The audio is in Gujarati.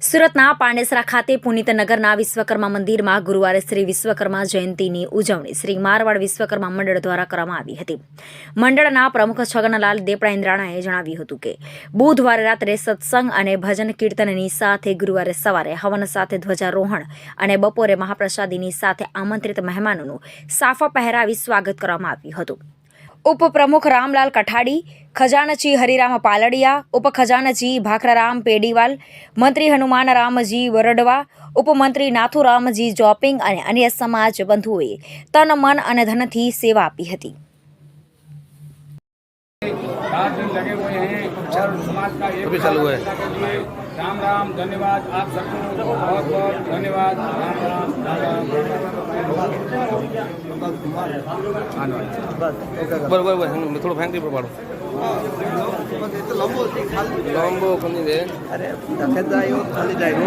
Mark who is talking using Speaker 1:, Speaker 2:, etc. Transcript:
Speaker 1: સુરતના પાંડેસરા ખાતે પુનિતનગરના વિશ્વકર્મા મંદિરમાં ગુરુવારે શ્રી વિશ્વકર્મા જયંતીની ઉજવણી શ્રી મારવાડ વિશ્વકર્મા મંડળ દ્વારા કરવામાં આવી હતી. મંડળના પ્રમુખ છગનલાલ દેપડા ઇન્દ્રાણાએ જણાવ્યું હતું કે, બુધવારે રાત્રે સત્સંગ અને ભજન કીર્તનની સાથે ગુરુવારે સવારે હવન સાથે ધ્વજારોહણ અને બપોરે મહાપ્રસાદીની સાથે આમંત્રિત મહેમાનોનું સાફા પહેરાવી સ્વાગત કરવામાં આવ્યું હતું. ઉપપ્રમુખ રામલાલ કઠાડી ખજાનચી હરિરામ પાલડિયા ઉપખજાનચી ભાખરારામ પેડીવાલ મંત્રી હનુમાન રામજી વરડવા ઉપમંત્રી નાથુરામજી જોપિંગ અને અન્ય સમાજ બંધુઓએ તન મન અને ધનથી સેવા આપી હતી
Speaker 2: सात दिन लगे हुए हैं और समाज का एक
Speaker 3: अभी બરોબર બરોબર. થોડું ફેંકી પાડો. લાંબો કરી દે.
Speaker 4: અરે ખાલી જાય.